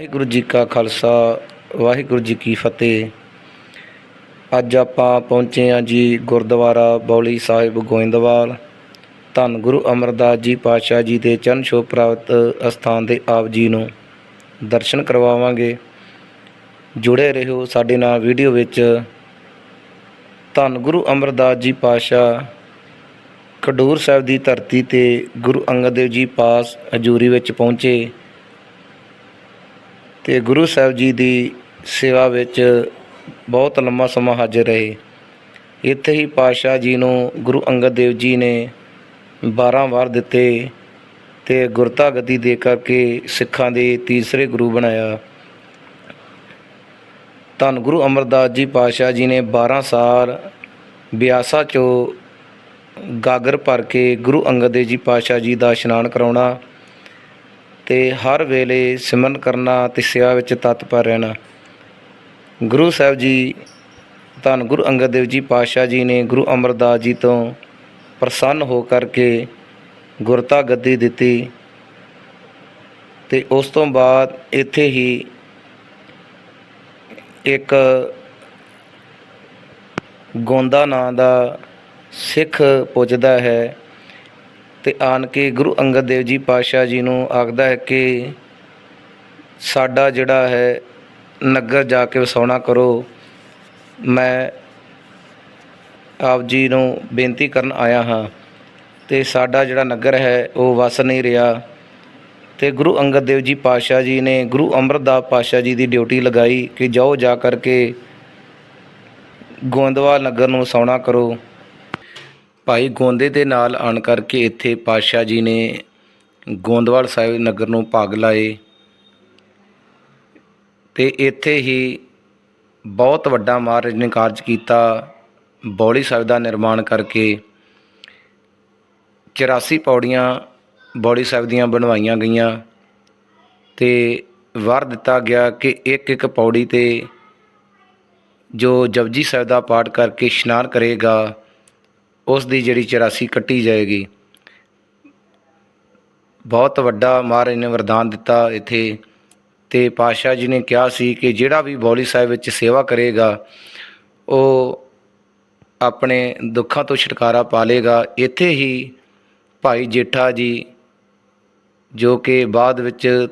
ਵਾਹਿਗੁਰੂ ਜੀ ਕਾ ਖਾਲਸਾ, ਵਾਹਿਗੁਰੂ ਜੀ ਕੀ ਫਤਿਹ। ਅੱਜ ਆਪਾਂ ਪਹੁੰਚੇ ਹਾਂ ਜੀ ਗੁਰਦੁਆਰਾ ਬੌਲੀ ਸਾਹਿਬ ਗੋਇੰਦਵਾਲ। ਧੰਨ ਗੁਰੂ ਅਮਰਦਾਸ ਜੀ ਪਾਤਸ਼ਾਹ ਜੀ ਦੇ ਚਰਨ ਛੋਹ ਪ੍ਰਾਪਤ ਅਸਥਾਨ ਦੇ ਆਪ ਜੀ ਨੂੰ ਦਰਸ਼ਨ ਕਰਵਾਵਾਂਗੇ। ਜੁੜੇ ਰਹੋ ਸਾਡੇ ਨਾਲ ਵੀਡੀਓ ਵਿੱਚ। ਧੰਨ ਗੁਰੂ ਅਮਰਦਾਸ ਜੀ ਪਾਤਸ਼ਾਹ, ਖਡੂਰ ਸਾਹਿਬ ਦੀ ਧਰਤੀ ਤੇ ਗੁਰੂ ਅੰਗਦ ਦੇਵ ਜੀ ਪਾਸ ਹਜੂਰੀ ਵਿੱਚ ਪਹੁੰਚੇ। ਤੇ ਗੁਰੂ ਸਾਹਿਬ ਜੀ ਦੀ ਸੇਵਾ ਵਿੱਚ ਬਹੁਤ ਲੰਮਾ ਸਮਾਂ ਹਾਜ਼ਰ ਰਹੇ। ਇੱਥੇ ਹੀ ਪਾਤਸ਼ਾਹ ਜੀ ਨੂੰ ਗੁਰੂ ਅੰਗਦ ਦੇਵ ਜੀ ਨੇ 12 ਵਾਰ ਦਿੱਤੇ ਤੇ ਗੁਰਤਾ ਗੱਦੀ ਦੇ ਕਰਕੇ ਸਿੱਖਾਂ ਦੇ ਤੀਸਰੇ ਗੁਰੂ ਬਣਾਇਆ। ਧੰਨ ਗੁਰੂ ਅਮਰਦਾਸ ਜੀ ਪਾਤਸ਼ਾਹ ਜੀ ਨੇ 12 ਸਾਲ ਬਿਆਸਾ ਚੋਂ ਗਾਗਰ ਭਰ ਕੇ ਗੁਰੂ ਅੰਗਦ ਦੇਵ ਜੀ ਪਾਤਸ਼ਾਹ ਜੀ ਦਾ ਇਸ਼ਨਾਨ ਕਰਾਉਣਾ ਤੇ ਹਰ ਵੇਲੇ ਸਿਮਰਨ ਕਰਨਾ ਤੇ ਸੇਵਾ ਵਿੱਚ ਤਤਪਰ ਰਹਿਣਾ। ਗੁਰੂ ਸਾਹਿਬ ਜੀ, ਧੰਨ ਗੁਰੂ ਅੰਗਦ ਦੇਵ ਜੀ ਪਾਤਸ਼ਾਹ ਜੀ ਨੇ ਗੁਰੂ ਅਮਰਦਾਸ ਜੀ ਤੋਂ ਪ੍ਰਸੰਨ ਹੋ ਕਰਕੇ ਗੁਰਤਾ ਗੱਦੀ ਦਿੱਤੀ ਤੇ ਉਸ ਤੋਂ ਬਾਅਦ ਇੱਥੇ ਹੀ ਇੱਕ ਗੋਂਦਾ ਨਾਂ ਦਾ ਸਿੱਖ ਪੁੱਜਦਾ ਹੈ। ਤੇ ਆਣ ਕੇ ਗੁਰੂ ਅੰਗਦ ਦੇਵ ਜੀ ਪਾਤਸ਼ਾਹ ਜੀ ਨੂੰ ਆਖਦਾ ਹੈ ਕਿ ਸਾਡਾ ਜਿਹੜਾ ਹੈ ਨਗਰ ਜਾ ਕੇ ਵਸਾਉਣਾ ਕਰੋ। ਮੈਂ ਆਪ ਜੀ ਨੂੰ ਬੇਨਤੀ ਕਰਨ ਆਇਆ ਹਾਂ ਤੇ ਸਾਡਾ ਜਿਹੜਾ ਨਗਰ ਹੈ ਉਹ ਵਸ ਨਹੀਂ ਰਿਹਾ। ਤੇ ਗੁਰੂ ਅੰਗਦ ਦੇਵ ਜੀ ਪਾਤਸ਼ਾਹ ਜੀ ਨੇ ਗੁਰੂ ਅਮਰਦਾਸ ਪਾਤਸ਼ਾਹ ਜੀ ਦੀ ਡਿਊਟੀ ਲਗਾਈ ਕਿ ਜਾਓ ਜਾ ਕਰਕੇ ਗੋਇੰਦਵਾਲ ਨਗਰ ਨੂੰ ਵਸਾਉਣਾ ਕਰੋ। ਭਾਈ ਗੋਂਦੇ ਦੇ ਨਾਲ ਆਣ ਕਰਕੇ ਇੱਥੇ ਪਾਤਸ਼ਾਹ ਜੀ ਨੇ ਗੋਂਦਵਾਲ ਸਾਹਿਬ ਨਗਰ ਨੂੰ ਭਾਗ ਲਾਏ ਤੇ ਇੱਥੇ ਹੀ ਬਹੁਤ ਵੱਡਾ ਮਹਾਰਾਜ ਨੇ ਕਾਰਜ ਕੀਤਾ, ਬੌਲੀ ਸਾਹਿਬ ਦਾ ਨਿਰਮਾਣ ਕਰਕੇ 84 ਪੌੜੀਆਂ ਬੌਲੀ ਸਾਹਿਬ ਦੀਆਂ ਬਣਵਾਈਆਂ ਗਈਆਂ ਤੇ ਵਰ ਦਿੱਤਾ ਗਿਆ ਕਿ ਇੱਕ ਇੱਕ ਪੌੜੀ ਤੇ ਜੋ ਜਪਜੀ ਸਾਹਿਬ ਦਾ ਪਾਠ ਕਰਕੇ ਇਸ਼ਨਾਨ ਕਰੇਗਾ ਉਸ ਦੀ ਜਿਹੜੀ 84 ਕੱਟੀ ਜਾਏਗੀ। ਬਹੁਤ ਵੱਡਾ ਮਹਾਰਾਜ ਨੇ ਵਰਦਾਨ ਦਿੱਤਾ ਇੱਥੇ। ਤੇ ਪਾਤਸ਼ਾਹ ਜੀ ਨੇ ਕਿਹਾ ਸੀ ਕਿ ਜਿਹੜਾ ਵੀ ਬੌਲੀ ਸਾਹਿਬ ਵਿੱਚ ਸੇਵਾ ਕਰੇਗਾ, ਉਹ ਆਪਣੇ ਦੁੱਖਾਂ ਤੋਂ ਛੁਟਕਾਰਾ ਪਾ ਲੇਗਾ ਇੱਥੇ ਹੀ ਭਾਈ ਜੇਠਾ ਜੀ, ਜੋ ਕਿ ਬਾਅਦ ਵਿੱਚ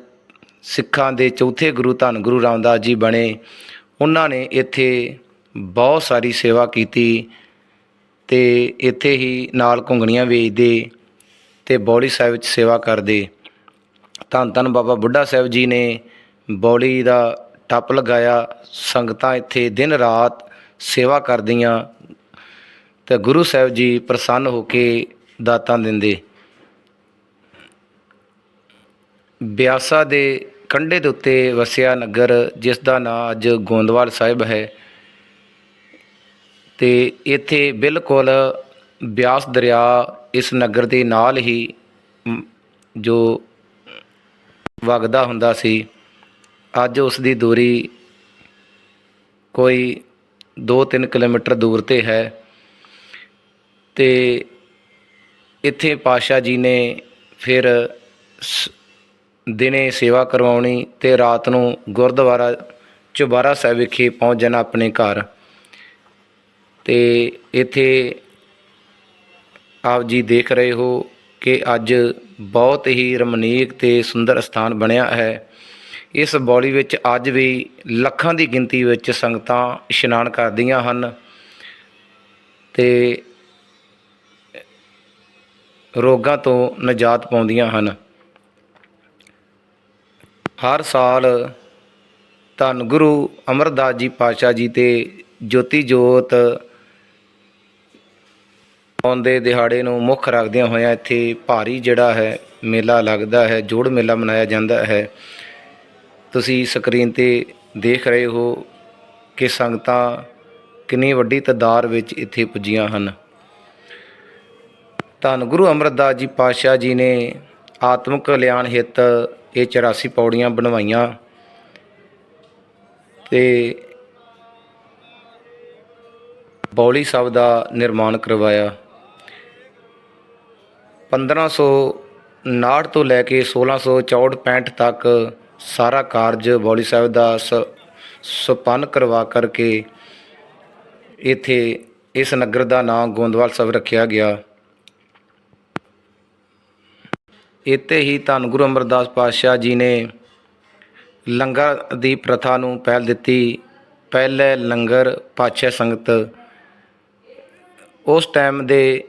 ਸਿੱਖਾਂ ਦੇ ਚੌਥੇ ਗੁਰੂ ਧੰਨ ਗੁਰੂ ਰਾਮਦਾਸ ਜੀ ਬਣੇ, ਉਹਨਾਂ ਨੇ ਇੱਥੇ ਬਹੁਤ ਸਾਰੀ ਸੇਵਾ ਕੀਤੀ। ਤੇ ਇੱਥੇ ਹੀ ਨਾਲ ਘੁੰਗਣੀਆਂ ਵੇਚਦੇ ਤੇ ਬੌਲੀ ਸਾਹਿਬ ਵਿੱਚ ਸੇਵਾ ਕਰਦੇ। ਧੰਨ ਧੰਨ ਬਾਬਾ ਬੁੱਢਾ ਸਾਹਿਬ ਜੀ ਨੇ ਬੌਲੀ ਦਾ ਟੱਪ ਲਗਾਇਆ। ਸੰਗਤਾਂ ਇੱਥੇ ਦਿਨ ਰਾਤ ਸੇਵਾ ਕਰਦੀਆਂ ਤੇ ਗੁਰੂ ਸਾਹਿਬ ਜੀ ਪ੍ਰਸੰਨ ਹੋ ਕੇ ਦਾਤਾਂ ਦਿੰਦੇ। ਬਿਆਸਾ ਦੇ ਕੰਢੇ ਦੇ ਉੱਤੇ ਵਸਿਆ ਨਗਰ, ਜਿਸ ਦਾ ਨਾਂ ਅੱਜ ਗੋਂਦਵਾਲ ਸਾਹਿਬ ਹੈ। ਤੇ ਇੱਥੇ ਬਿਲਕੁਲ ਬਿਆਸ ਦਰਿਆ ਇਸ ਨਗਰ ਦੇ ਨਾਲ ਹੀ ਜੋ ਵਗਦਾ ਹੁੰਦਾ ਸੀ, ਅੱਜ ਉਸ ਦੀ ਦੂਰੀ ਕੋਈ 2-3 ਕਿਲੋਮੀਟਰ ਦੂਰ ਤੇ ਹੈ। ਤੇ ਇੱਥੇ ਪਾਸ਼ਾ ਜੀ ਨੇ ਫਿਰ ਸ- ਦਿਨੇ ਸੇਵਾ ਕਰਵਾਉਣੀ ਤੇ ਰਾਤ ਨੂੰ ਗੁਰਦੁਆਰਾ ਚੁਬਾਰਾ ਸਾਹਿਬ ਵਿਖੇ ਪਹੁੰਚ ਜਾਣਾ ਆਪਣੇ ਘਰ। ਤੇ ਇੱਥੇ ਆਪ ਜੀ ਦੇਖ ਰਹੇ ਹੋ ਕਿ ਅੱਜ ਬਹੁਤ ਹੀ ਰਮਣੀਕ ਤੇ ਸੁੰਦਰ ਸਥਾਨ ਬਣਿਆ ਹੈ। ਇਸ ਬੌਲੀ ਵਿੱਚ ਅੱਜ ਵੀ ਲੱਖਾਂ ਦੀ ਗਿਣਤੀ ਵਿੱਚ ਸੰਗਤਾਂ ਇਸ਼ਨਾਨ ਕਰਦੀਆਂ ਹਨ ਤੇ ਰੋਗਾਂ ਤੋਂ ਨਜਾਤ ਪਾਉਂਦੀਆਂ ਹਨ। ਹਰ ਸਾਲ ਧੰਨ ਗੁਰੂ ਅਮਰਦਾਸ ਜੀ ਪਾਤਸ਼ਾਹ ਜੀ ਤੇ ਜੋਤੀ ਜੋਤ ਆਉਂਦੇ ਦਿਹਾੜੇ ਨੂੰ ਮੁੱਖ ਰੱਖਦਿਆਂ ਹੋਇਆਂ ਇੱਥੇ ਭਾਰੀ ਜਿਹੜਾ ਹੈ ਮੇਲਾ ਲੱਗਦਾ ਹੈ, ਜੋੜ ਮੇਲਾ ਮਨਾਇਆ ਜਾਂਦਾ ਹੈ। ਤੁਸੀਂ ਸਕਰੀਨ ਤੇ ਦੇਖ ਰਹੇ ਹੋ ਕਿ ਸੰਗਤਾਂ ਕਿੰਨੀ ਵੱਡੀ ਤਾਦਾਦ ਵਿੱਚ ਇੱਥੇ ਪੁੱਜੀਆਂ ਹਨ। ਧੰਨ ਗੁਰੂ ਅਮਰਦਾਸ ਜੀ ਪਾਤਸ਼ਾਹ ਜੀ ਨੇ ਆਤਮਿਕ ਕਲਿਆਣ ਹਿੱਤ ਇਹ 84 ਪੌੜੀਆਂ ਬਣਵਾਈਆਂ ਤੇ ਬੌਲੀ ਸਾਹਿਬ ਦਾ ਨਿਰਮਾਣ ਕਰਵਾਇਆ। 1559 ਤੋਂ ਲੈ ਕੇ 1664 65 ਤੱਕ ਸਾਰਾ ਕਾਰਜ ਬੌਲੀ ਸਾਹਿਬ ਦਾ ਸ- ਸੰਪੰਨ ਕਰਵਾ ਕਰਕੇ ਇੱਥੇ ਇਸ ਨਗਰ ਦਾ ਨਾਮ ਗੋਂਦਵਾਲ ਸਾਹਿਬ ਰੱਖਿਆ ਗਿਆ। ਇੱਥੇ ਹੀ ਧੰਨ ਗੁਰੂ ਅਮਰਦਾਸ ਪਾਤਸ਼ਾਹ ਜੀ ਨੇ ਲੰਗਰ ਦੀ ਪ੍ਰਥਾ ਨੂੰ ਪਹਿਲ ਦਿੱਤੀ। ਪਹਿਲੇ ਲੰਗਰ ਪਾਤਸ਼ਾਹ ਸੰਗਤ ਉਸ ਟਾਈਮ ਦੇ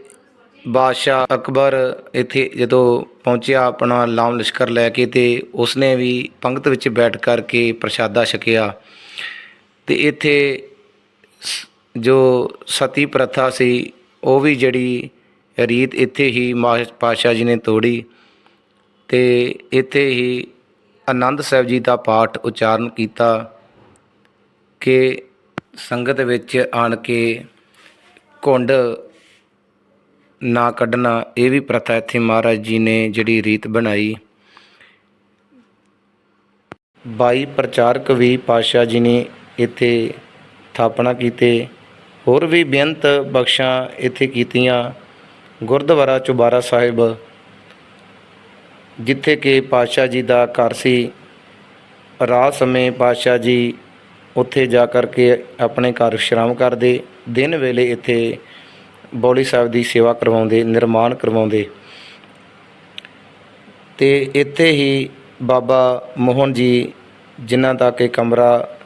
ਬਾਦਸ਼ਾਹ ਅਕਬਰ ਇੱਥੇ ਜਦੋਂ ਪਹੁੰਚਿਆ ਆਪਣਾ ਲਾਮ ਲਸ਼ਕਰ ਲੈ ਕੇ ਤੇ ਉਸਨੇ ਵੀ ਪੰਗਤ ਵਿੱਚ ਬੈਠ ਕਰਕੇ ਪ੍ਰਸ਼ਾਦਾ ਛਕਿਆ ਤੇ ਇੱਥੇ ਸ- ਜੋ ਸਤੀ ਪ੍ਰਥਾ ਸੀ, ਉਹ ਵੀ ਜਿਹੜੀ ਰੀਤ ਇੱਥੇ ਹੀ ਮਾ- ਪਾਤਸ਼ਾਹ ਜੀ ਨੇ ਤੋੜੀ ਤੇ ਇੱਥੇ ਹੀ ਆਨੰਦ ਸਾਹਿਬ ਜੀ ਦਾ ਪਾਠ ਉਚਾਰਨ ਕੀਤਾ ਕਿ ਸੰਗਤ ਵਿੱਚ ਆਣ ਕੇ ਘੁੰਡ ਨਾ ਕੱਢਣਾ, ਇਹ ਵੀ ਪ੍ਰਥਾ ਇੱਥੇ ਮਹਾਰਾਜ ਜੀ ਨੇ ਜਿਹੜੀ ਰੀਤ ਬਣਾਈ। ਬਾਈ ਪ੍ਰਚਾਰਕ ਵੀ ਪਾਤਸ਼ਾਹ ਜੀ ਨੇ ਇੱਥੇ ਥਾਪਣਾ ਕੀਤੇ। ਹੋਰ ਵੀ ਬੇਅੰਤ ਬਖਸ਼ਾਂ ਇੱਥੇ ਕੀਤੀਆਂ। ਗੁਰਦੁਆਰਾ ਚੁਬਾਰਾ ਸਾਹਿਬ, ਜਿੱਥੇ ਕਿ ਪਾਤਸ਼ਾਹ ਜੀ ਦਾ ਘਰ ਸੀ। ਰਾਤ ਸਮੇਂ ਪਾਤਸ਼ਾਹ ਜੀ ਉੱਥੇ ਜਾ ਕਰਕੇ ਆਪਣੇ ਘਰ ਵਿਸ਼ਰਾਮ ਕਰਦੇ। ਦਿਨ ਵੇਲੇ ਇੱਥੇ ਬੌਲੀ ਸਾਹਿਬ ਦੀ ਸੇਵਾ ਕਰਵਾਉਂਦੇ, ਨਿਰਮਾਣ ਕਰਵਾਉਂਦੇ। ਤੇ ਇੱਥੇ ਹੀ ਬਾਬਾ ਮੋਹਨ ਜੀ, ਜਿਨ੍ਹਾਂ ਦਾ ਕਿ ਕਮਰਾ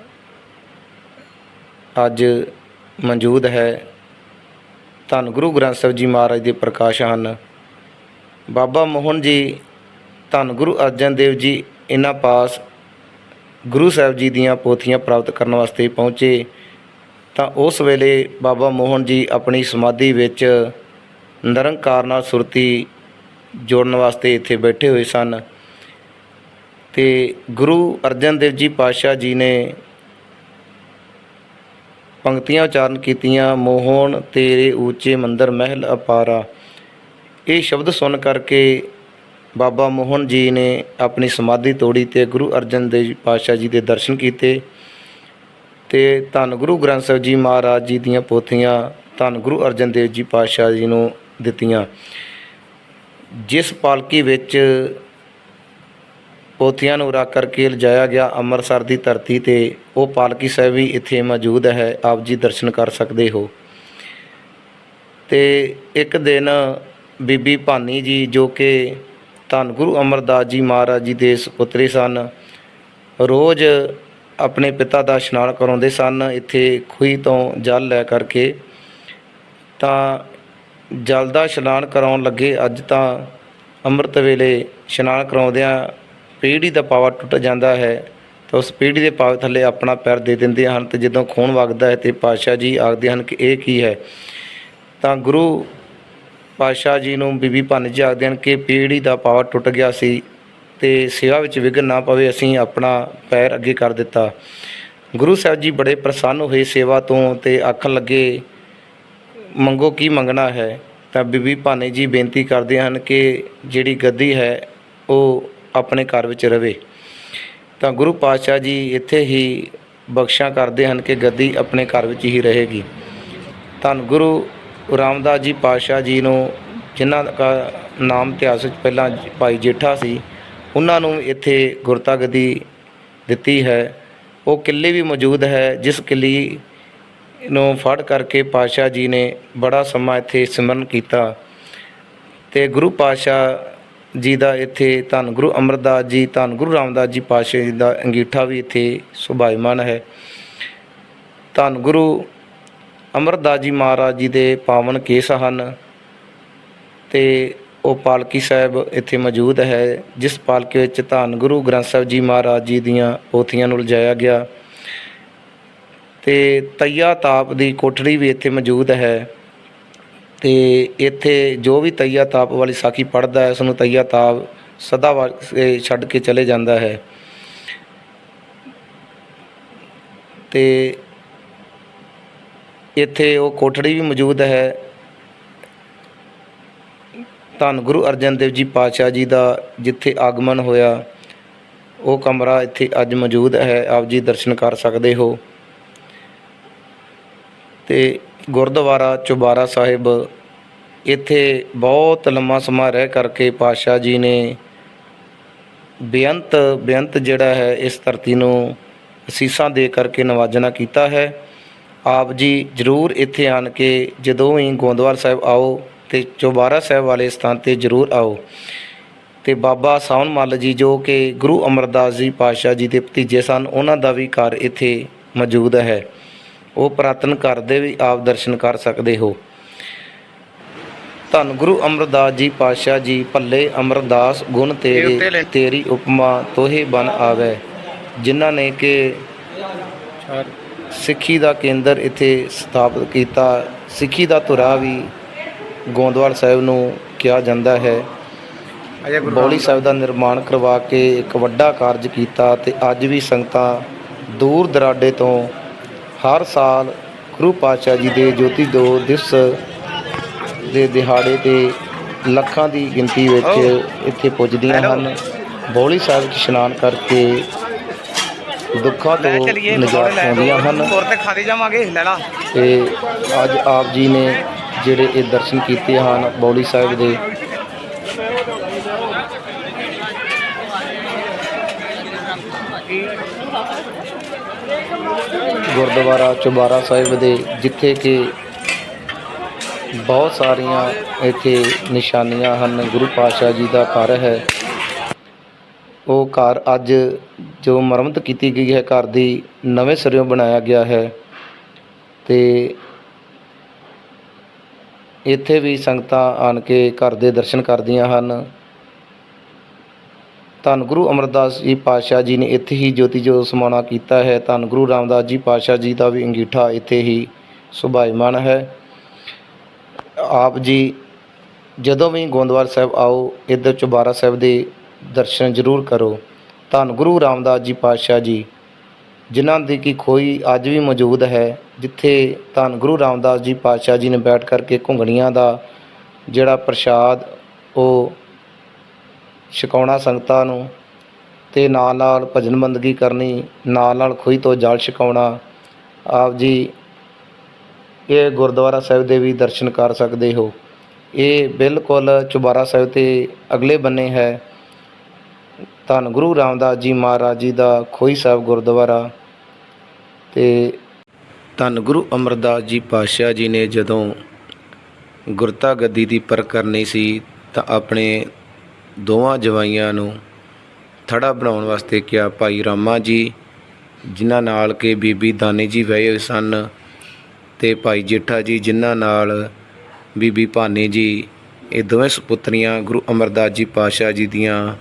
ਅੱਜ ਮੌਜੂਦ ਹੈ, ਧੰਨ ਗੁਰੂ ਗ੍ਰੰਥ ਸਾਹਿਬ ਜੀ ਮਹਾਰਾਜ ਦੇ ਪ੍ਰਕਾਸ਼ ਹਨ। ਬਾਬਾ ਮੋਹਨ ਜੀ, ਧੰਨ ਗੁਰੂ ਅਰਜਨ ਦੇਵ ਜੀ, ਇਹਨਾਂ ਪਾਸ ਗੁਰੂ ਸਾਹਿਬ ਜੀ ਦੀਆਂ ਪੋਥੀਆਂ ਪ੍ਰਾਪਤ ਕਰਨ ਵਾਸਤੇ ਪਹੁੰਚੇ। ਤਾਂ ਉਸ ਵੇਲੇ ਬਾਬਾ ਮੋਹਨ ਜੀ ਆਪਣੀ ਸਮਾਧੀ ਵਿੱਚ ਨਿਰੰਕਾਰ ਨਾਲ ਸੁਰਤੀ ਜੋੜਨ ਵਾਸਤੇ ਇੱਥੇ ਬੈਠੇ ਹੋਏ ਸਨ ਤੇ ਗੁਰੂ ਅਰਜਨ ਦੇਵ ਜੀ ਪਾਤਸ਼ਾਹ ਜੀ ਨੇ ਪੰਕਤੀਆਂ ਉਚਾਰਨ ਕੀਤੀਆਂ, ਮੋਹਨ, ਤੇਰੇ ਉੱਚੇ ਮੰਦਰ ਮਹਿਲ ਅਪਾਰਾ। ਇਹ ਸ਼ਬਦ ਸੁਣ ਕਰਕੇ ਬਾਬਾ ਮੋਹਨ ਜੀ ਨੇ ਆਪਣੀ ਸਮਾਧੀ ਤੋੜੀ ਤੇ ਗੁਰੂ ਅਰਜਨ ਦੇਵ ਜੀ ਪਾਤਸ਼ਾਹ ਜੀ ਦੇ ਦਰਸ਼ਨ ਕੀਤੇ। ਤੇ ਧੰਨ ਗੁਰੂ ਗ੍ਰੰਥ ਸਾਹਿਬ ਜੀ ਮਹਾਰਾਜ ਜੀ ਦੀਆਂ ਪੋਥੀਆਂ, ਧੰਨ ਗੁਰੂ ਅਰਜਨ ਦੇਵ ਜੀ ਪਾਤਸ਼ਾਹ ਜੀ ਨੂੰ ਦਿੱਤੀਆਂ। ਜਿਸ ਪਾਲਕੀ ਵਿੱਚ ਪੋਥੀਆਂ ਨੂੰ ਰੱਖ ਕਰਕੇ ਲਿਜਾਇਆ ਗਿਆ ਅੰਮ੍ਰਿਤਸਰ ਦੀ ਧਰਤੀ ਤੇ, ਉਹ ਪਾਲਕੀ ਸਾਹਿਬ ਵੀ ਇੱਥੇ ਮੌਜੂਦ ਹੈ, ਆਪ ਜੀ ਦਰਸ਼ਨ ਕਰ ਸਕਦੇ ਹੋ। ਤੇ ਇੱਕ ਦਿਨ ਬੀਬੀ ਭਾਨੀ ਜੀ ਜੋ ਕਿ ਧੰਨ ਗੁਰੂ ਅਮਰਦਾਸ ਜੀ ਮਹਾਰਾਜ ਜੀ ਦੇ ਸੁਪੁੱਤਰੀ ਸਨ, ਰੋਜ਼ ਆਪਣੇ ਪਿਤਾ ਦਾ ਇਸ਼ਨਾਨ ਕਰਾਉਂਦੇ ਸਨ, ਇੱਥੇ ਖੂਹੀ ਤੋਂ ਜਲ ਲੈ ਕਰਕੇ ਤਾਂ ਜਲ ਦਾ ਇਸ਼ਨਾਨ ਕਰਾਉਣ ਲੱਗੇ। ਅੱਜ ਤਾਂ ਅੰਮ੍ਰਿਤ ਵੇਲੇ ਇਸ਼ਨਾਨ ਕਰਾਉਂਦਿਆਂ ਪੀੜੀ ਦਾ ਪਾਵਾ ਟੁੱਟ ਜਾਂਦਾ ਹੈ ਤਾਂ ਉਸ ਪੀੜੀ ਦੇ ਪਾਵੇ ਥੱਲੇ ਆਪਣਾ ਪੈਰ ਦੇ ਦਿੰਦੇ ਹਨ ਤੇ ਜਦੋਂ ਖੂਨ ਵਗਦਾ ਹੈ ਤੇ ਪਾਤਸ਼ਾਹ ਜੀ ਆਖਦੇ ਹਨ ਕਿ ਇਹ ਕੀ ਹੈ? ਤਾਂ ਗੁਰੂ ਪਾਤਸ਼ਾਹ ਜੀ ਨੂੰ ਬੀਬੀ ਭੰਨ ਜੀ ਆਖਦੇ ਹਨ ਕਿ ਪੀੜੀ ਦਾ ਪਾਵਾ ਟੁੱਟ ਗਿਆ ਸੀ। ਤੇ ਸੇਵਾ ਵਿੱਚ ਵਿਘਨ ਨਾ ਪਵੇ, ਅਸੀਂ ਆਪਣਾ ਪੈਰ ਅੱਗੇ ਕਰ ਦਿੱਤਾ। ਗੁਰੂ ਸਾਹਿਬ ਜੀ ਬੜੇ ਪ੍ਰਸੰਨ ਹੋਏ ਸੇਵਾ ਤੋਂ ਤੇ ਆਖਣ ਲੱਗੇ, ਮੰਗੋ ਕੀ ਮੰਗਣਾ ਹੈ? ਤਾਂ ਬੀਬੀ ਭਾਨੇ ਜੀ ਬੇਨਤੀ ਕਰਦੇ ਹਨ ਕਿ ਜਿਹੜੀ ਗੱਦੀ ਹੈ, ਉਹ ਆਪਣੇ ਘਰ ਵਿੱਚ ਰਵੇ। ਤਾਂ ਗੁਰੂ ਪਾਤਸ਼ਾਹ ਜੀ ਇੱਥੇ ਹੀ ਬਖਸ਼ਾ ਕਰਦੇ ਹਨ ਕਿ ਗੱਦੀ ਆਪਣੇ ਘਰ ਵਿੱਚ ਹੀ ਰਹੇਗੀ। ਤਾਂ ਗੁਰੂ ਰਾਮਦਾਸ ਜੀ ਪਾਤਸ਼ਾਹ ਜੀ ਨੂੰ, ਜਿਨ੍ਹਾਂ ਦਾ ਨਾਮ ਇਤਿਹਾਸ ਵਿੱਚ ਪਹਿਲਾਂ ਭਾਈ ਜੇਠਾ ਸੀ ਉਹਨਾਂ ਨੂੰ ਇੱਥੇ ਗੁਰਤਾ ਗੱਦੀ ਦਿੱਤੀ ਹੈ। ਉਹ ਕਿਲੇ ਵੀ ਮੌਜੂਦ ਹੈ, ਜਿਸ ਕਿੱਲੀ ਨੂੰ ਫੜ ਕਰਕੇ ਪਾਤਸ਼ਾਹ ਜੀ ਨੇ ਬੜਾ ਸਮਾਂ ਇੱਥੇ ਸਿਮਰਨ ਕੀਤਾ ਤੇ ਗੁਰੂ ਪਾਤਸ਼ਾਹ ਜੀ ਦਾ ਇੱਥੇ ਧੰਨ ਗੁਰੂ ਅਮਰਦਾਸ ਜੀ, ਧੰਨ ਗੁਰੂ ਰਾਮਦਾਸ ਜੀ ਪਾਤਸ਼ਾਹ ਜੀ ਦਾ ਅੰਗੀਠਾ ਵੀ ਇੱਥੇ ਸੁਭਾਈਮਾਨ ਹੈ। ਧੰਨ ਗੁਰੂ ਅਮਰਦਾਸ ਜੀ ਮਹਾਰਾਜ ਜੀ ਦੇ ਪਾਵਨ ਕੇਸ ਹਨ ਤੇ ਉਹ ਪਾਲਕੀ ਸਾਹਿਬ ਇੱਥੇ ਮੌਜੂਦ ਹੈ, ਜਿਸ ਪਾਲਕੀ ਵਿੱਚ ਧੰਨ ਗੁਰੂ ਗ੍ਰੰਥ ਸਾਹਿਬ ਜੀ ਮਹਾਰਾਜ ਜੀ ਦੀਆਂ ਪੋਥੀਆਂ ਨੂੰ ਲਿਜਾਇਆ ਗਿਆ। ਤੇ ਤਈਆ ਤਾਪ ਦੀ ਕੋਠੜੀ ਵੀ ਇੱਥੇ ਮੌਜੂਦ ਹੈ। ਤੇ ਇੱਥੇ ਜੋ ਵੀ ਤਈਆ ਤਾਪ ਵਾਲੀ ਸਾਖੀ ਪੜ੍ਹਦਾ ਹੈ ਉਸ ਨੂੰ ਤਈਆ ਤਾਪ ਸਦਾ ਵਾਸਤੇ ਛੱਡ ਕੇ ਚਲੇ ਜਾਂਦਾ ਹੈ। ਤੇ ਇੱਥੇ ਉਹ ਕੋਠੜੀ ਵੀ ਮੌਜੂਦ ਹੈ। ਧੰਨ ਗੁਰੂ ਅਰਜਨ ਦੇਵ ਜੀ ਪਾਤਸ਼ਾਹ ਜੀ ਦਾ ਜਿੱਥੇ ਆਗਮਨ ਹੋਇਆ, ਉਹ ਕਮਰਾ ਇੱਥੇ ਅੱਜ ਮੌਜੂਦ ਹੈ, ਆਪ ਜੀ ਦਰਸ਼ਨ ਕਰ ਸਕਦੇ ਹੋ। ਤੇ ਗੁਰਦੁਆਰਾ ਚੁਬਾਰਾ ਸਾਹਿਬ, ਇੱਥੇ ਬਹੁਤ ਲੰਮਾ ਸਮਾਂ ਰਹਿ ਕਰਕੇ ਪਾਤਸ਼ਾਹ ਜੀ ਨੇ ਬੇਅੰਤ ਬੇਅੰਤ ਜਿਹੜਾ ਹੈ, ਇਸ ਧਰਤੀ ਨੂੰ ਅਸੀਸਾਂ ਦੇ ਕਰਕੇ ਨਵਾਜਣਾ ਕੀਤਾ ਹੈ। ਆਪ ਜੀ ਜ਼ਰੂਰ ਇੱਥੇ ਆਣ ਕੇ ਜਦੋਂ ਵੀ ਗੋਂਦਵਾਲ ਸਾਹਿਬ ਆਓ ਤੇ ਚੌਬਾਰਾ ਸਾਹਿਬ ਵਾਲੇ ਸਥਾਨ ਤੇ ਜ਼ਰੂਰ ਆਓ। ਤੇ ਬਾਬਾ ਸਾਵਨ ਮੱਲ ਜੀ ਜੋ ਕਿ ਗੁਰੂ ਅਮਰਦਾਸ ਜੀ ਪਾਤਸ਼ਾਹ ਜੀ ਦੇ ਭਤੀਜੇ ਸਨ ਉਹਨਾਂ ਦਾ ਵੀ ਘਰ ਇੱਥੇ ਮੌਜੂਦ ਹੈ। ਉਹ ਪ੍ਰਾਤਨ ਘਰ ਦੇ ਵੀ ਆਪ ਦਰਸ਼ਨ ਕਰ ਸਕਦੇ ਹੋ। ਧੰਨ ਗੁਰੂ ਅਮਰਦਾਸ ਜੀ ਪਾਤਸ਼ਾਹ ਜੀ ਭੱਲੇ ਅਮਰਦਾਸ ਗੁਣ ਤੇਰੇ ਤੇਰੀ ਉਪਮਾ ਤੋਹੇ ਬਨ ਆਵੇ। ਜਿਨ੍ਹਾਂ ਨੇ ਕਿ ਸਿੱਖੀ ਦਾ ਕੇਂਦਰ ਇੱਥੇ ਸਥਾਪਿਤ ਕੀਤਾ ਸਿੱਖੀ ਦਾ ਧੁਰਾ ਵੀ ਗੋਂਦਵਾਲ ਸਾਹਿਬ ਨੂੰ ਕਿਹਾ ਜਾਂਦਾ ਹੈ। ਬੌਲੀ ਸਾਹਿਬ ਦਾ ਨਿਰਮਾਣ ਕਰਵਾ ਕੇ ਇੱਕ ਵੱਡਾ ਕਾਰਜ ਕੀਤਾ ਤੇ ਅੱਜ ਵੀ ਸੰਗਤਾਂ ਦੂਰ ਦਰਾਡੇ ਤੋਂ ਹਰ ਸਾਲ ਗੁਰੂ ਪਾਤਸ਼ਾਹ ਜੀ ਦੇ ਜੋਤੀ ਦੋ ਦਿਵਸ ਦੇ ਦਿਹਾੜੇ ਤੇ ਲੱਖਾਂ ਦੀ ਗਿਣਤੀ ਵਿੱਚ ਇੱਥੇ ਪੁੱਜਦੀਆਂ ਹਨ। ਬੌਲੀ ਸਾਹਿਬ 'ਚ ਇਸ਼ਨਾਨ ਕਰਕੇ ਦੁੱਖਾਂ ਤੋਂ ਨਿਜਾਤ ਪਾਉਂਦੀਆਂ ਹਨ। ਤੇ ਅੱਜ ਆਪ ਜੀ ਨੇ ਜਿਹੜੇ ਇਹ ਦਰਸ਼ਨ ਕੀਤੇ ਹਨ ਬੌਲੀ ਸਾਹਿਬ ਦੇ। ਗੁਰਦੁਆਰਾ ਚੁਬਾਰਾ ਸਾਹਿਬ ਦੇ, ਜਿੱਥੇ ਕਿ ਬਹੁਤ ਸਾਰੀਆਂ ਇੱਥੇ ਨਿਸ਼ਾਨੀਆਂ ਹਨ। ਗੁਰੂ ਪਾਤਸ਼ਾਹ ਜੀ ਦਾ ਘਰ ਹੈ। ਉਹ ਘਰ ਅੱਜ ਜੋ ਮੁਰੰਮਤ ਕੀਤੀ ਗਈ ਹੈ, ਘਰ ਦੀ ਨਵੇਂ ਸਿਰਿਓਂ ਬਣਾਇਆ ਗਿਆ ਹੈ। ਤੇ ਇੱਥੇ ਵੀ ਸੰਗਤਾਂ ਆਣ ਕੇ ਘਰ ਦੇ ਦਰਸ਼ਨ ਕਰਦੀਆਂ ਹਨ। ਧੰਨ ਗੁਰੂ ਅਮਰਦਾਸ ਜੀ ਪਾਤਸ਼ਾਹ ਜੀ ਨੇ ਇੱਥੇ ਹੀ ਜੋਤੀ ਜੋਤ ਸਮਾਉਣਾ ਕੀਤਾ ਹੈ। ਧੰਨ ਗੁਰੂ ਰਾਮਦਾਸ ਜੀ ਪਾਤਸ਼ਾਹ ਜੀ ਦਾ ਵੀ ਅੰਗੀਠਾ ਇੱਥੇ ਹੀ ਸੁਭਾਈਮਾਨ ਹੈ। ਆਪ ਜੀ ਜਦੋਂ ਵੀ ਗੋਂਦਵਾਲ ਸਾਹਿਬ ਆਓ, ਇੱਧਰ ਚੁਬਾਰਾ ਸਾਹਿਬ ਦੇ ਦਰਸ਼ਨ ਜ਼ਰੂਰ ਕਰੋ। ਧੰਨ ਗੁਰੂ ਰਾਮਦਾਸ ਜੀ ਪਾਤਸ਼ਾਹ ਜੀ ਜਿਨ੍ਹਾਂ ਦੀ ਕਿ ਖੋਈ ਅੱਜ ਵੀ ਮੌਜੂਦ ਹੈ, ਜਿੱਥੇ ਧੰਨ ਗੁਰੂ ਰਾਮਦਾਸ ਜੀ ਪਾਤਸ਼ਾਹ ਜੀ ਨੇ ਬੈਠ ਕਰਕੇ ਘੁੰਗਣੀਆਂ ਦਾ ਜਿਹੜਾ ਪ੍ਰਸ਼ਾਦ, ਉਹ ਛਕਾਉਣਾ ਸੰਗਤਾਂ ਨੂੰ ਤੇ ਨਾਲ ਨਾਲ ਭਜਨ ਬੰਦਗੀ ਕਰਨੀ, ਨਾਲ ਨਾਲ ਖੋਈ ਤੋਂ ਜਲ ਛਕਾਉਣਾ, ਆਪ ਜੀ ਇਹ ਗੁਰਦੁਆਰਾ ਸਾਹਿਬ ਦੇ ਵੀ ਦਰਸ਼ਨ ਕਰ ਸਕਦੇ ਹੋ। ਇਹ ਬਿਲਕੁਲ ਚੁਬਾਰਾ ਸਾਹਿਬ ਤੇ ਅਗਲੇ ਬੰਨੇ ਹੈ। ਧੰਨ ਗੁਰੂ ਰਾਮਦਾਸ ਜੀ ਮਹਾਰਾਜ ਜੀ ਦਾ ਖੋਈ ਸਾਹਿਬ ਗੁਰਦੁਆਰਾ ਤੇ ਧੰਨ ਗੁਰੂ ਅਮਰਦਾਸ ਜੀ ਪਾਤਸ਼ਾਹ ਜੀ ਨੇ ਜਦੋਂ ਗੁਰਤਾ ਗੱਦੀ ਦੀ ਪਰ ਕਰਨੀ ਸੀ ਤਾਂ ਆਪਣੇ ਦੋਵਾਂ ਜਵਾਈਆਂ ਨੂੰ ਥੜਾ ਬਣਾਉਣ ਵਾਸਤੇ ਕਿਹਾ, ਭਾਈ ਰਾਮਾ ਜੀ, ਜਿਨ੍ਹਾਂ ਨਾਲ ਕਿ ਬੀਬੀ ਦਾਨੀ ਜੀ ਵਏ ਹੋਏ ਸਨ ਤੇ ਭਾਈ ਜੇਠਾ ਜੀ, ਜਿਨ੍ਹਾਂ ਨਾਲ ਬੀਬੀ ਭਾਨੀ ਜੀ, ਇਹ ਦੋਵੇਂ ਸੁਪੁੱਤਰੀਆਂ ਗੁਰੂ ਅਮਰਦਾਸ ਜੀ ਪਾਤਸ਼ਾਹ ਜੀ ਦੀਆਂ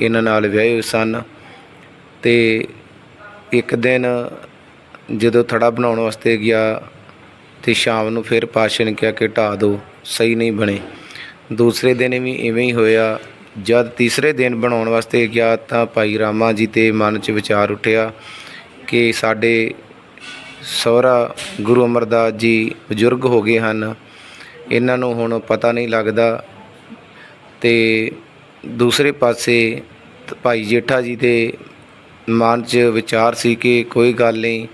ਇਹਨਾਂ ਨਾਲ ਵਿਆਹੇ ਹੋਏ ਸਨ ਤੇ ਇੱਕ ਦਿਨ ਜਦੋਂ ਥੜਾ ਬਣਾਉਣ ਵਾਸਤੇ ਗਿਆ ਤੇ ਸ਼ਾਮ ਨੂੰ ਫਿਰ ਪਾਤਸ਼ਾਹ ਨੇ ਕਿਹਾ ਕਿ ਢਾਹ ਦਿਓ ਸਹੀ ਨਹੀਂ ਬਣੇ। ਦੂਸਰੇ ਦਿਨ ਵੀ ਇਵੇਂ ਹੀ ਹੋਇਆ। ਜਦ ਤੀਸਰੇ ਦਿਨ ਬਣਾਉਣ ਵਾਸਤੇ ਗਿਆ ਤਾਂ ਭਾਈ ਰਾਮਾ ਜੀ ਤੇ ਮਨ 'ਚ ਵਿਚਾਰ ਉੱਠਿਆ ਕਿ ਸਾਡੇ ਸਹੁਰਾ ਗੁਰੂ ਅਮਰਦਾਸ ਜੀ ਬਜ਼ੁਰਗ ਹੋ ਗਏ ਹਨ। ਇਹਨਾਂ ਨੂੰ ਹੁਣ ਪਤਾ ਨਹੀਂ ਲੱਗਦਾ ਤੇ ਦੂਸਰੇ ਪਾਸੇ ਭਾਈ ਜੇਠਾ ਜੀ ਦੇ ਮਨ 'ਚ ਵਿਚਾਰ ਸੀ ਕਿ ਕੋਈ ਗੱਲ ਨਹੀਂ,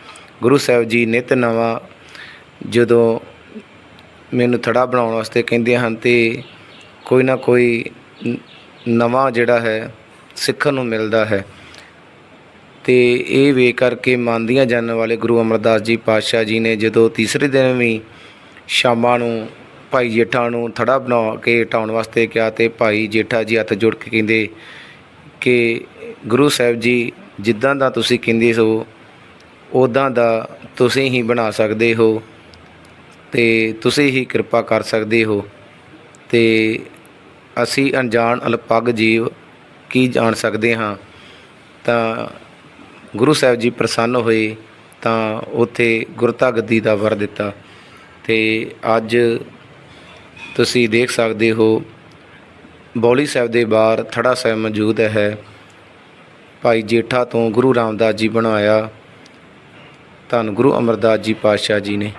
ਗੁਰੂ ਸਾਹਿਬ ਜੀ ਨਿਤ ਨਵਾਂ ਜਦੋਂ ਮੈਨੂੰ ਥੜਾ ਬਣਾਉਣ ਵਾਸਤੇ ਕਹਿੰਦੇ ਹਨ ਤੇ ਕੋਈ ਨਾ ਕੋਈ ਨਵਾਂ ਜਿਹੜਾ ਹੈ, ਸਿੱਖਣ ਨੂੰ ਮਿਲਦਾ ਹੈ। ਤੇ ਇਹ ਵੇਖ ਕਰਕੇ ਮੰਨਦੀਆਂ ਜਾਣ ਵਾਲੇ ਗੁਰੂ ਅਮਰਦਾਸ ਜੀ ਪਾਤਸ਼ਾਹ ਜੀ ਨੇ ਜਦੋਂ ਤੀਸਰੇ ਦਿਨ ਵੀ ਸ਼ਾਮਾਂ ਨੂੰ ਭਾਈ ਜੇਠਾ ਨੂੰ ਥੜਾ ਬਣਾ ਕੇ ਹਟਾਉਣ ਵਾਸਤੇ ਕਿਹਾ ਤੇ ਭਾਈ ਜੇਠਾ ਜੀ ਹੱਥ ਜੋੜ ਕੇ ਕਹਿੰਦੇ ਕਿ ਗੁਰੂ ਸਾਹਿਬ ਜੀ, ਜਿੱਦਾਂ ਦਾ ਤੁਸੀਂ ਕਹਿੰਦੇ ਸੋ ਉਦਾਂ ਦਾ ਤੁਸੀਂ ਹੀ ਬਣਾ ਸਕਦੇ ਹੋ ਤੇ ਤੁਸੀਂ ਹੀ ਕਿਰਪਾ ਕਰ ਸਕਦੇ ਹੋ ਤੇ ਅਸੀਂ ਅਣਜਾਣ ਅਲਪੱਗ ਜੀਵ ਕੀ ਜਾਣ ਸਕਦੇ ਹਾਂ? ਤਾਂ ਗੁਰੂ ਸਾਹਿਬ ਜੀ ਪ੍ਰਸੰਨ ਹੋਏ ਤਾਂ ਉੱਥੇ ਗੁਰਤਾ ਗੱਦੀ ਦਾ ਵਰ ਦਿੱਤਾ ਤੇ ਅੱਜ ਤੁਸੀਂ ਦੇਖ ਸਕਦੇ ਹੋ, ਬੌਲੀ ਸਾਹਿਬ ਦੇ ਬਾਹਰ ਥੜਾ ਸਾਹਿਬ ਮੌਜੂਦ ਹੈ। ਭਾਈ ਜੇਠਾ ਤੋਂ ਗੁਰੂ ਰਾਮਦਾਸ ਜੀ ਬਣਵਾਇਆ ਧੰਨ ਗੁਰੂ ਅਮਰਦਾਸ ਜੀ ਪਾਤਸ਼ਾਹ ਜੀ ਨੇ।